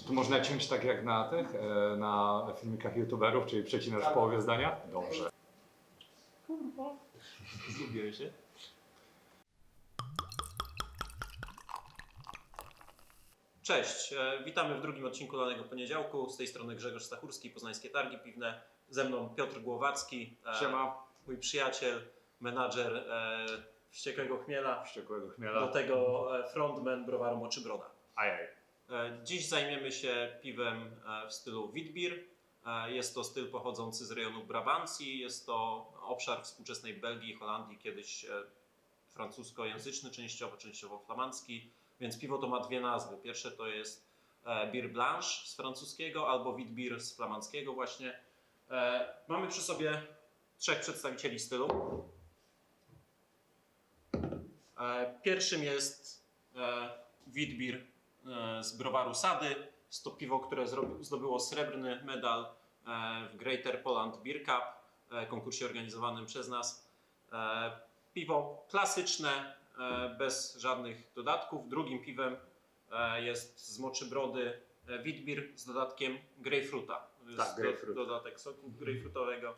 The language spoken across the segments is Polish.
Czy to można ciąć tak jak na tych, e, na filmikach youtuberów, czyli przecinasz w połowie zdania? Dobrze. Zgubiłem się. Cześć, e, witamy w drugim odcinku Lanego Poniedziałku. Z tej strony Grzegorz Stachurski, Poznańskie Targi Piwne. Ze mną Piotr Głowacki, e, Siema. mój przyjaciel, menadżer e, Wściekłego Chmiela, Wściekłego do chmiela. tego e, frontman browaru Moczybroda. Ajaj. E, Dziś zajmiemy się piwem e, w stylu Witbier. E, Jest to styl pochodzący z rejonu Brabancji. Jest to obszar współczesnej Belgii i Holandii, kiedyś francuskojęzyczny częściowo, częściowo flamandzki. Więc piwo to ma dwie nazwy. Pierwsze to jest Bier Blanche z francuskiego albo Witbier z flamandzkiego właśnie. Mamy przy sobie trzech przedstawicieli stylu. Pierwszym jest Witbier z browaru Sady. Jest to piwo, które zdobyło srebrny medal e, w Greater Poland Beer Cup, e, konkursie organizowanym przez nas. E, Piwo klasyczne, e, bez żadnych dodatków. Drugim piwem e, jest z Moczybrody e, Witbier z dodatkiem grejpfruta. Tak, grejpfrut. Do, dodatek soku grejpfrutowego.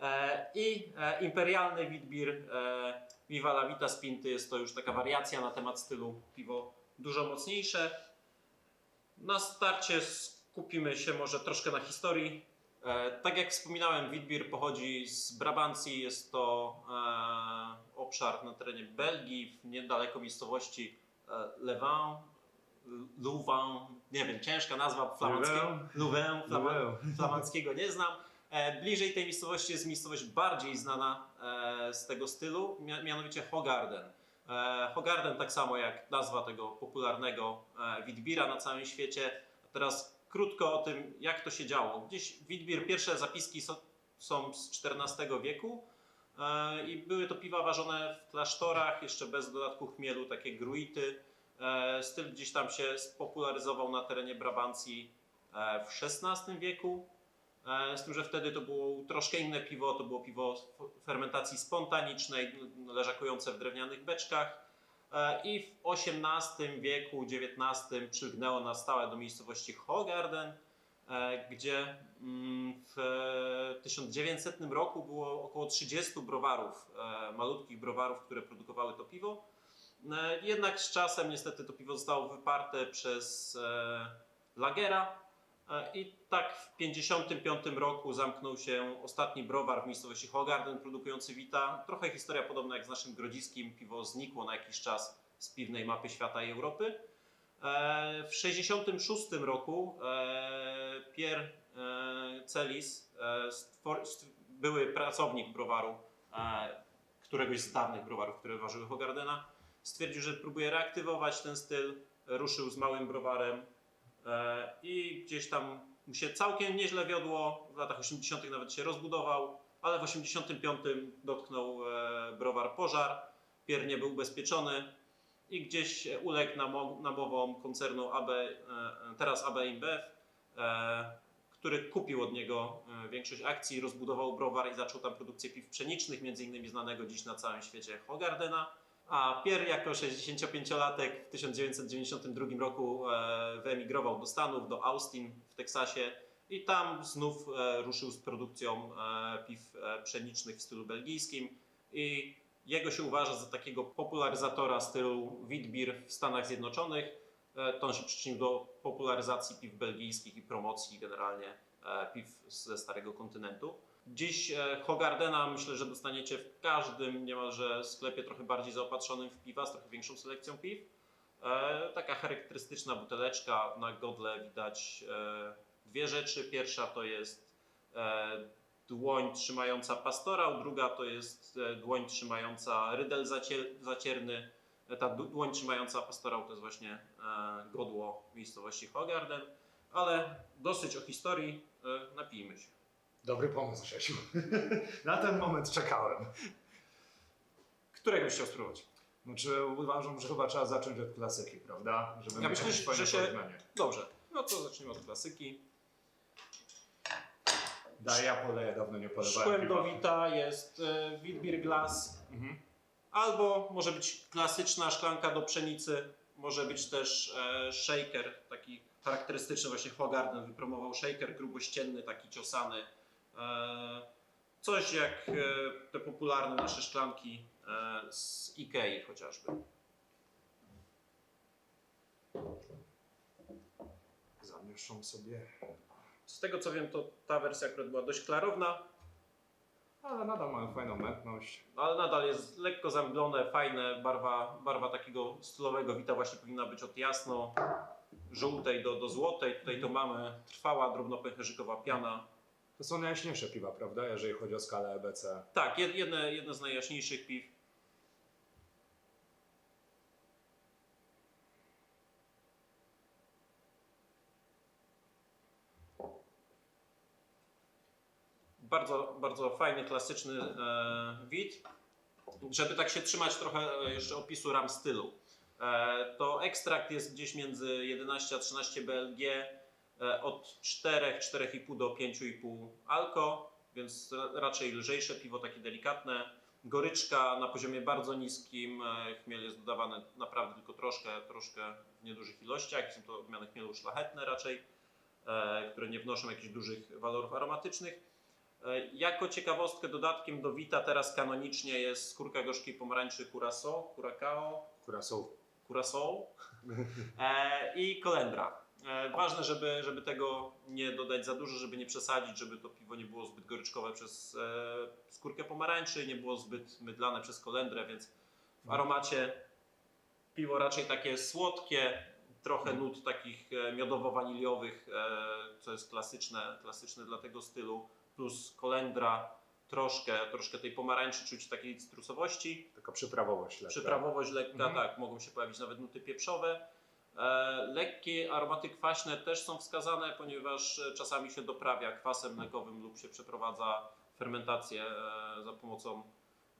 E, I e, imperialny Witbier e, Viva la Vita Spinty jest to już taka wariacja na temat stylu piwo dużo mocniejsze. Na starcie skupimy się może troszkę na historii. E, tak jak wspominałem, Witbier pochodzi z Brabancji. Jest to e, obszar na terenie Belgii, w niedaleko miejscowości e, Leuven. Louvain, nie wiem, ciężka nazwa flamandzkiego. Louvain, flama, Louvain. flamandzkiego nie znam. Bliżej tej miejscowości jest miejscowość bardziej znana z tego stylu, mia- mianowicie Hogarden. E, Hogarden tak samo jak nazwa tego popularnego e, Witbira na całym świecie. A teraz krótko o tym, jak to się działo. Gdzieś Witbir, pierwsze zapiski są, są z XIV wieku e, i były to piwa ważone w klasztorach, jeszcze bez dodatku chmielu, takie gruity. Styl gdzieś tam się spopularyzował na terenie Brabancji w XVI wieku. E, Z tym, że wtedy to było troszkę inne piwo, to było piwo fermentacji spontanicznej, n- leżakujące w drewnianych beczkach. E, I w XVIII wieku, XIX przylgnęło na stałe do miejscowości Hogarden, e, gdzie mm, w 1900 roku było około 30 browarów, malutkich browarów, które produkowały to piwo. Jednak z czasem niestety to piwo zostało wyparte przez Lagera, I tak w 1955 roku zamknął się ostatni browar w miejscowości Hogarden produkujący Wita. Trochę historia podobna jak z naszym grodziskim. Piwo znikło na jakiś czas z piwnej mapy świata i Europy. E, W 1966 roku e, Pierre e, Celis, e, były pracownik browaru, e, któregoś z dawnych browarów, które ważyły Hogardena, stwierdził, że próbuje reaktywować ten styl. Ruszył z małym browarem, E, i gdzieś tam mu się całkiem nieźle wiodło. W latach 80. nawet się rozbudował, ale w 85. dotknął e, browar pożar. Pier nie był ubezpieczony i gdzieś e, uległ namo- namowom koncernu AB, e, teraz AB InBev, e, który kupił od niego e, większość akcji, rozbudował browar i zaczął tam produkcję piw pszenicznych, między innymi znanego dziś na całym świecie Hogardena. A Pierre jako 65-latek w 1992 roku e, wyemigrował do Stanów, do Austin w Teksasie i tam znów e, ruszył z produkcją e, piw pszenicznych w stylu belgijskim i jego się uważa za takiego popularyzatora stylu Witbier w Stanach Zjednoczonych. To on się przyczynił do popularyzacji piw belgijskich i promocji generalnie piw ze Starego Kontynentu. Dziś e, Hogardena myślę, że dostaniecie w każdym niemalże sklepie trochę bardziej zaopatrzonym w piwa, z trochę większą selekcją piw. E, taka charakterystyczna buteleczka, na godle widać e, dwie rzeczy. Pierwsza to jest e, dłoń trzymająca pastorał, druga to jest e, dłoń trzymająca rydel zacier, zacierny. E, Ta dłoń trzymająca pastorał to jest właśnie e, godło miejscowości Hogarden. Ale dosyć o historii, e, napijmy się. Dobry pomysł, Grzesiu. Na ten moment czekałem. Którego byś chciał spróbować? Znaczy uważam, że chyba trzeba zacząć od klasyki, prawda? Żeby Ja myślę, że- się- porównanie. Dobrze, no to zacznijmy od klasyki. Daj, ja poleję, dawno nie polewałem Szkłem piwa. do Wita jest e, Witbier Glass, Mhm. albo może być klasyczna szklanka do pszenicy, może być też e, shaker, taki charakterystyczny właśnie Hogarden wypromował shaker grubościenny, taki ciosany. E, Coś jak e, te popularne nasze szklanki e, z Ikei chociażby. Zamieszczą sobie. Z tego co wiem, to ta wersja akurat była dość klarowna, Ale nadal mają fajną mętność. ale nadal jest lekko zamglone, fajne, barwa, barwa takiego stylowego wita właśnie powinna być od jasno żółtej do, do złotej. Tutaj to mamy trwała drobnopęcherzykowa piana. To są najjaśniejsze piwa, prawda, jeżeli chodzi o skalę EBC. Tak, jed- jedne, jedne z najjaśniejszych piw. Bardzo, bardzo fajny, klasyczny e, wid. Żeby tak się trzymać trochę e, jeszcze opisu ram stylu. E, to ekstrakt jest gdzieś między 11 a 13 BLG, e, od 4, 4,5 do 5,5 alko, więc ra- raczej lżejsze piwo, takie delikatne. Goryczka na poziomie bardzo niskim, e, chmiel jest dodawany naprawdę tylko troszkę, troszkę w niedużych ilościach. Są to odmiany chmielu szlachetne raczej, które nie wnoszą jakichś dużych walorów aromatycznych. Jako ciekawostkę dodatkiem do Wita teraz kanonicznie jest skórka gorzkiej pomarańczy Curacao, Które są Curaçao e, i kolendra. E, ważne, żeby, żeby tego nie dodać za dużo, żeby nie przesadzić, żeby to piwo nie było zbyt goryczkowe przez e, skórkę pomarańczy, nie było zbyt mydlane przez kolendrę, więc w aromacie piwo raczej takie słodkie, trochę nut takich miodowo-waniliowych, co jest klasyczne, klasyczne dla tego stylu, plus kolendra, troszkę, troszkę tej pomarańczy czuć takiej cytrusowości. taka przyprawowość lekka. Przyprawowość lekka, Mhm. tak, mogą się pojawić nawet nuty pieprzowe. E, lekkie aromaty kwaśne też są wskazane, ponieważ e, czasami się doprawia kwasem mlekowym lub się przeprowadza fermentację e, za pomocą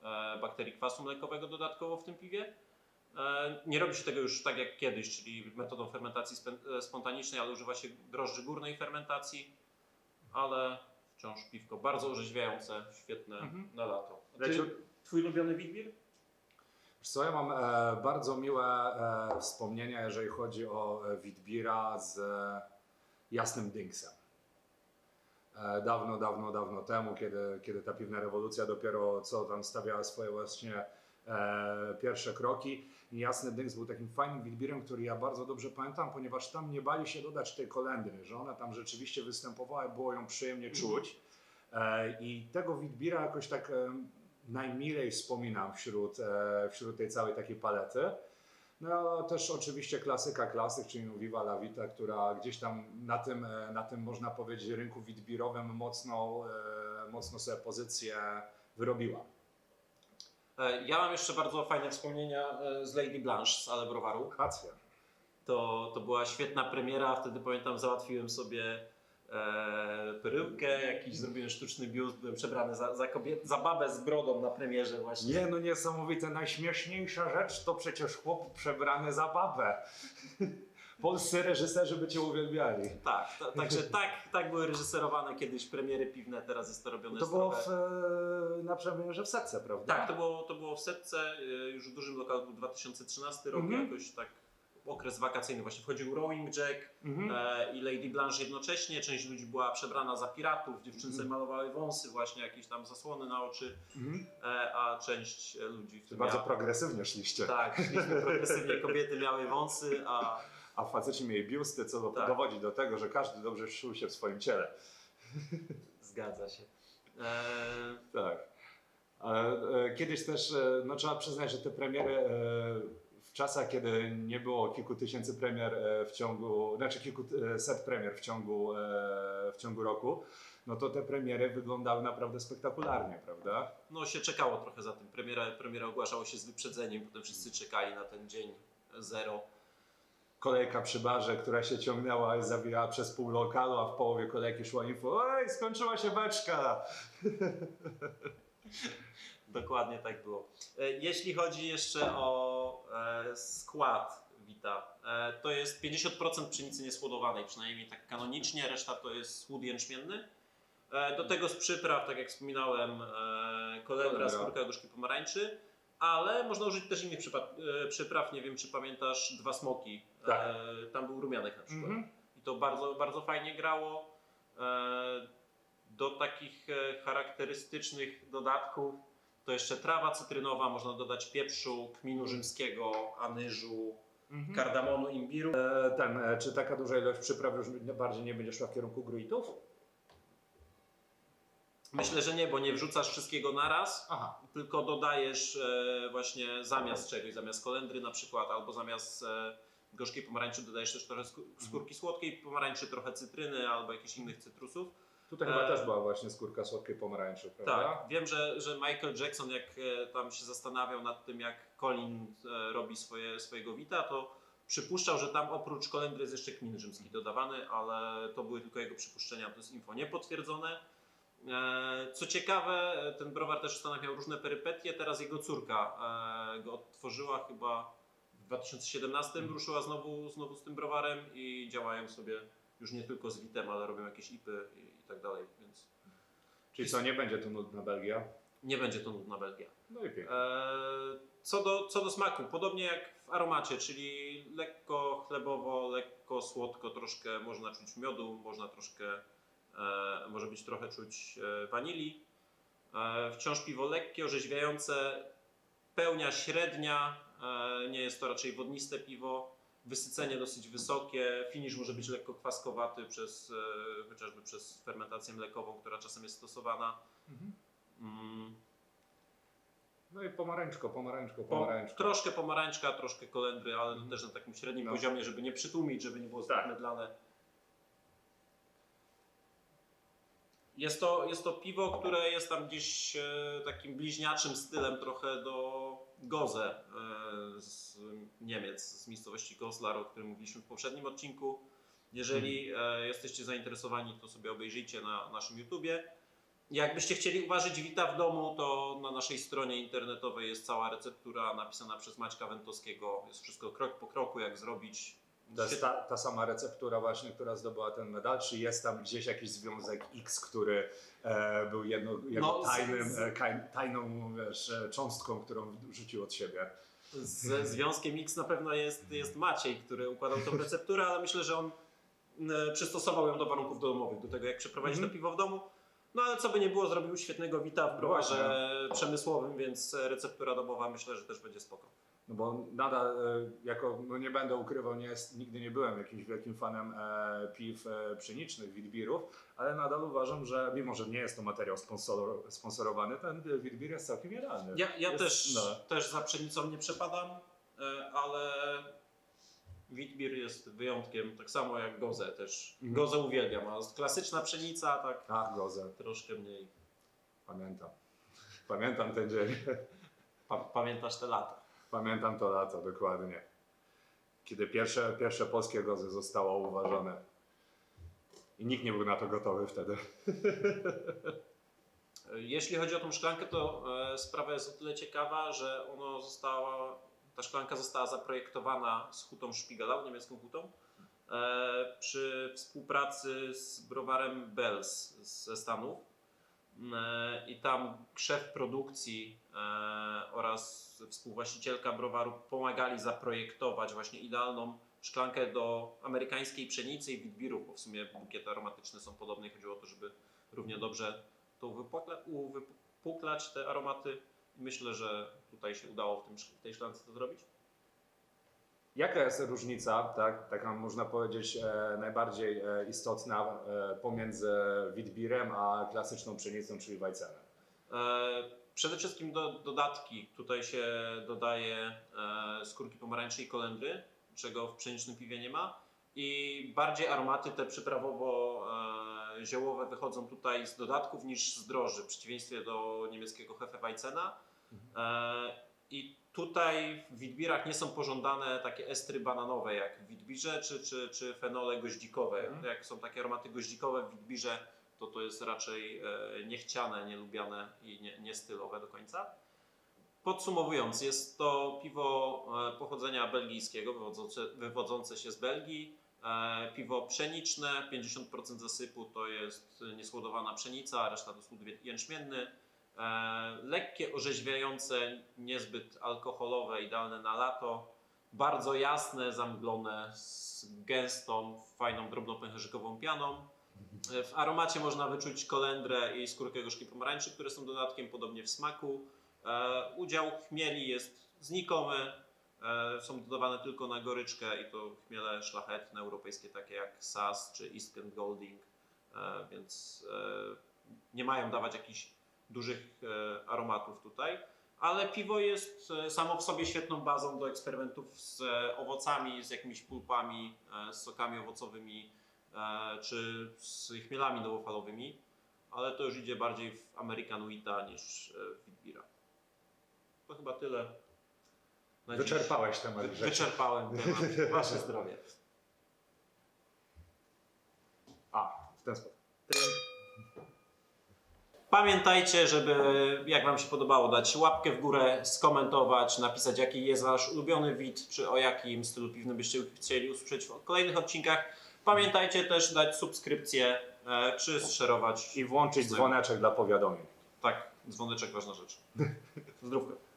e, bakterii kwasu mlekowego dodatkowo w tym piwie. E, nie robi się tego już tak jak kiedyś, czyli metodą fermentacji e, spontanicznej, ale używa się drożdży górnej fermentacji, ale wciąż piwko bardzo orzeźwiające, świetne Mhm. na lato. A ty, twój ulubiony witbier? Co, ja mam e, bardzo miłe e, wspomnienia, jeżeli chodzi o e, Witbira z e, Jasnym Dynksem. E, dawno, dawno, dawno temu, kiedy, kiedy ta piwna rewolucja dopiero co tam stawiała swoje właśnie pierwsze kroki. I Jasny Dynks był takim fajnym Witbirem, który ja bardzo dobrze pamiętam, ponieważ tam nie bali się dodać tej kolendry, że ona tam rzeczywiście występowała i było ją przyjemnie Mhm. czuć. E, I tego Witbira jakoś tak e, najmilej wspominam wśród, e, wśród tej całej takiej palety. No też oczywiście klasyka klasyk, czyli no Viva la Vita, która gdzieś tam na tym, e, na tym można powiedzieć rynku witbirowym mocno, e, mocno sobie pozycję wyrobiła. E, Ja mam jeszcze bardzo fajne wspomnienia e, z Lady Blanche z Ale Browaru. Racja. To, to była świetna premiera, wtedy pamiętam załatwiłem sobie e, jakiś zrobiłem sztuczny biust, byłem przebrany za, za, kobiet, za babę z brodą na premierze właśnie. Nie no niesamowite, najśmieszniejsza rzecz to przecież chłop przebrany za babę. Polscy reżyserzy by cię uwielbiali. Tak, ta, także tak, tak były reżyserowane kiedyś premiery piwne, teraz jest to robione To było w, e, na premierze w setce, prawda? Tak, to było, to było w setce, e, już w dużym lokalu był 2013 rok, Mhm. jakoś tak okres wakacyjny, właśnie wchodził Rowing Jack, Mhm. e, i Lady Blanche jednocześnie. Część ludzi była przebrana za piratów, dziewczyny sobie malowały wąsy, właśnie jakieś tam zasłony na oczy, Mhm. e, a część e, ludzi Bardzo miała... progresywnie szliście. Tak, szliśmy progresywnie, kobiety miały wąsy, a A faceci mieli biusty, co Tak. dowodzi do tego, że każdy dobrze czuł się w swoim ciele. zgadza się. E, Tak. Ale, e, Kiedyś też, e, no trzeba przyznać, że te premiery e, w czasach, kiedy nie było kilku tysięcy premier e, w ciągu, znaczy kilku e, set premier w ciągu, w ciągu roku, no to te premiery wyglądały naprawdę spektakularnie, prawda? no się czekało trochę za tym. Premiera, premiera ogłaszało się z wyprzedzeniem, potem wszyscy czekali na ten dzień zero. Kolejka przy barze, która się ciągnęła i zawijała przez pół lokalu, a w połowie kolejki szło info, oj, skończyła się beczka. Dokładnie tak było. E, Jeśli chodzi jeszcze o e, skład Wita, e, to jest 50% pszenicy niesłodowanej, przynajmniej tak kanonicznie, reszta to jest słód jęczmienny. Do tego z przypraw, tak jak wspominałem, Kolendra. skórka gorzkiej pomarańczy, ale można użyć też innych przypraw. E, przypraw. Nie wiem, czy pamiętasz Dwa Smoki. Tak. E, tam był rumianek na przykład. Mhm. bardzo, bardzo fajnie grało. E, Do takich e, charakterystycznych dodatków to jeszcze trawa cytrynowa, można dodać pieprzu, kminu rzymskiego, anyżu, kardamonu, imbiru. E, Ten, e, czy taka duża ilość przypraw już bardziej nie będzie szła w kierunku gruitów? Myślę, że nie, bo nie wrzucasz wszystkiego naraz, Aha. tylko dodajesz e, właśnie zamiast czegoś, zamiast kolendry na przykład, albo zamiast e, gorzkiej pomarańczy dodajesz też trochę skó- skórki słodkiej pomarańczy, trochę cytryny albo jakichś innych cytrusów. Tutaj chyba E, też była właśnie skórka słodkiej pomarańczy, prawda? Tak, wiem, że, że Michael Jackson, jak tam się zastanawiał nad tym, jak Colin robi swoje, swojego wita, to przypuszczał, że tam oprócz kolendry jest jeszcze kmin rzymski dodawany, ale to były tylko jego przypuszczenia, to jest info niepotwierdzone. E, Co ciekawe, e, ten browar też w Stanach miał różne perypetie, teraz jego córka e, go odtworzyła chyba w 2017, Mhm. ruszyła znowu, znowu z tym browarem i działają sobie już nie tylko z witem, ale robią jakieś ipy i, i tak dalej, więc Czyli co, nie będzie tu nudna Belgia? nie będzie to nudna Belgia. No i pięknie. Eee, Co do, co do smaku, podobnie jak w aromacie, czyli lekko chlebowo, lekko słodko, troszkę można czuć miodu, można troszkę, e, może być trochę czuć e, wanilii. E, wciąż piwo lekkie, orzeźwiające, pełnia średnia, e, nie jest to raczej wodniste piwo, wysycenie dosyć wysokie, finish może być lekko kwaskowaty przez, e, chociażby przez fermentację mlekową, która czasem jest stosowana. Mhm. Mm. No i pomarańczko, pomarańczko, Po, pomarańczko. troszkę pomarańczka, troszkę kolendry, ale Mhm. też na takim średnim No. poziomie, żeby nie przytłumić, żeby nie było zbyt Tak. mydlane. Jest to, jest to piwo, które jest tam gdzieś e, takim bliźniaczym stylem trochę do Goze e, z Niemiec, z miejscowości Goslar, o którym mówiliśmy w poprzednim odcinku. Jeżeli e, jesteście zainteresowani, to sobie obejrzyjcie na naszym YouTubie. Jakbyście chcieli uważać wita w domu, to na naszej stronie internetowej jest cała receptura napisana przez Maćka Wentowskiego. Jest wszystko krok po kroku, jak zrobić. To jest ta, ta sama receptura właśnie, która zdobyła ten medal, czy jest tam gdzieś jakiś związek X, który e, był jedno, jego No, tajnym, z- e, tajną wiesz, e, cząstką, którą rzucił od siebie? Z związkiem X na pewno jest, jest Maciej, który układał tą recepturę, ale myślę, że on e, przystosował ją do warunków domowych, do tego jak przeprowadzić Mhm. to piwo w domu. No ale co by nie było, zrobił świetnego wita w browarze przemysłowym, więc receptura domowa myślę, że też będzie spoko. No bo nadal, e, jako, no nie będę ukrywał, nie jest, nigdy nie byłem jakimś wielkim fanem e, piw e, pszenicznych, witbirów, ale nadal uważam, że mimo, że nie jest to materiał sponsor, sponsorowany, ten witbir jest całkiem idealny. Ja, ja Jest- też, no. też za pszenicą nie przepadam, ale Witbier jest wyjątkiem, tak samo jak Gozę też. Mhm. Gozę uwielbiam, a klasyczna pszenica tak Ach, gozę, troszkę mniej. pamiętam. Pamiętam ten dzień. Pa, pamiętasz te lata? Pamiętam to lato, dokładnie. Kiedy pierwsze, pierwsze polskie gozy zostało uważane. I nikt nie był na to gotowy wtedy. Jeśli chodzi o tą szklankę, to e, sprawa jest o tyle ciekawa, że ono została, ta szklanka została zaprojektowana z hutą Spiegelau, niemiecką hutą, e, przy współpracy z browarem Bells ze Stanów. E, I tam szef produkcji e, oraz współwłaścicielka browaru pomagali zaprojektować właśnie idealną szklankę do amerykańskiej pszenicy i witbirów, bo w sumie bukiety aromatyczne są podobne i chodziło o to, żeby równie dobrze to uwypukla, uwypuklać te aromaty. Myślę, że tutaj się udało w, tym, w tej szklance to zrobić. Jaka jest różnica, tak, taka można powiedzieć e, najbardziej e, istotna e, pomiędzy witbirem a klasyczną pszenicą, czyli Weizenem? E, Przede wszystkim do, dodatki. Tutaj się dodaje e, skórki pomarańczy i kolendry, czego w pszenicznym piwie nie ma. I bardziej aromaty te przyprawowo-ziołowe wychodzą tutaj z dodatków niż z droży, w przeciwieństwie do niemieckiego Hefeweizena. E, I tutaj w witbirach nie są pożądane takie estry bananowe jak w witbirze, czy, czy, czy fenole goździkowe. Mhm. Jak są takie aromaty goździkowe w witbirze, to to jest raczej e, niechciane, nielubiane i nie, nie stylowe do końca. Podsumowując, jest to piwo e, pochodzenia belgijskiego, wywodzące, wywodzące się z Belgii. E, Piwo pszeniczne, 50% zasypu to jest niesłodowana pszenica, reszta to słód jęczmienny. E, Lekkie, orzeźwiające, niezbyt alkoholowe, idealne na lato. bardzo jasne, zamglone, z gęstą, fajną, drobnopęcherzykową pianą. E, W aromacie można wyczuć kolendrę i skórkę gorzkiej pomarańczy, które są dodatkiem podobnie w smaku. E, udział chmieli jest znikomy. Są dodawane tylko na goryczkę i to chmiele szlachetne, europejskie, takie jak Sass czy East Kent Golding, więc nie mają dawać jakichś dużych e, aromatów tutaj. Ale piwo jest e, samo w sobie świetną bazą do eksperymentów z e, owocami, z jakimiś pulpami, z sokami owocowymi czy z chmielami nowofalowymi, ale to już idzie bardziej w American Wheata niż w Witbira. To chyba tyle. na dziś. Wyczerpałeś temat Wy, wyczerpałem temat. Wasze zdrowie. A, w ten sposób. Pamiętajcie, żeby jak Wam się podobało, dać łapkę w górę, skomentować, napisać jaki jest Wasz ulubiony wid, czy o jakim stylu piwnym byście chcieli usłyszeć w kolejnych odcinkach. Pamiętajcie też dać subskrypcję, e, czy szerować. I włączyć dzwoneczek dla powiadomień. Tak, dzwoneczek ważna rzecz. Zdrówko.